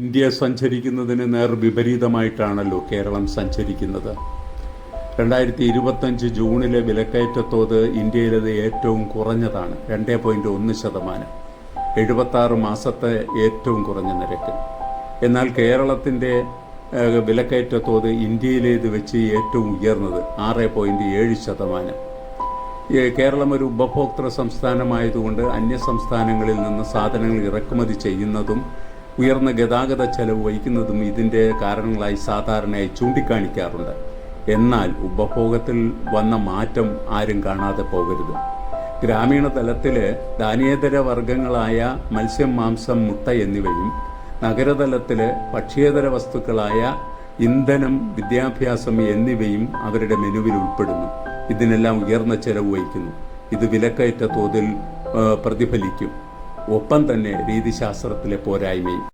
India സഞ്ചരിക്കുന്നതിന് നേർ വിപരീതമായിട്ടാണല്ലോ കേരളം സഞ്ചരിക്കുന്നത്. രണ്ടായിരത്തി ഇരുപത്തഞ്ച് ജൂണിലെ വിലക്കയറ്റത്തോത് ഇന്ത്യയിലത് ഏറ്റവും കുറഞ്ഞതാണ് രണ്ടേ പോയിന്റ് ഒന്ന് ശതമാനം. എഴുപത്തി ആറ് മാസത്തെ ഏറ്റവും കുറഞ്ഞ നിരക്ക്. എന്നാൽ കേരളത്തിന്റെ വിലക്കയറ്റ വിലക്കയറ്റത്തോത് ഇന്ത്യയിലേത് വെച്ച് ഏറ്റവും ഉയർന്നത് ആറ് പോയിന്റ് ഏഴ് ശതമാനം. കേരളം ഒരു ഉപഭോക്തൃ സംസ്ഥാനമായതുകൊണ്ട് അന്യ സംസ്ഥാനങ്ങളിൽ നിന്ന് സാധനങ്ങൾ ഇറക്കുമതി ചെയ്യുന്നതും ഉയർന്ന ഗതാഗത ചെലവ് വഹിക്കുന്നതും ഇതിന്റെ കാരണങ്ങളായി സാധാരണയായി ചൂണ്ടിക്കാണിക്കാറുണ്ട്. എന്നാൽ ഉപഭോഗത്തിൽ വന്ന മാറ്റം ആരും കാണാതെ പോകരുത്. ഗ്രാമീണ തലത്തിൽ ധാന്യേതര വർഗങ്ങളായ മത്സ്യം മാംസം മുട്ട എന്നിവയും നഗരതലത്തിൽ ഭക്ഷ്യേതര വസ്തുക്കളായ ഇന്ധനം വിദ്യാഭ്യാസം എന്നിവയും അവരുടെ മെനുവിൽ ഉൾപ്പെടുന്നു. ഇതിനെല്ലാം ഉയർന്ന ചെലവ് വഹിക്കുന്നു. ഇത് വിലക്കയറ്റ തോതിൽ പ്രതിഫലിക്കും. ഒപ്പം തന്നെ രീതിശാസ്ത്രത്തിലെ പോരായ്മയും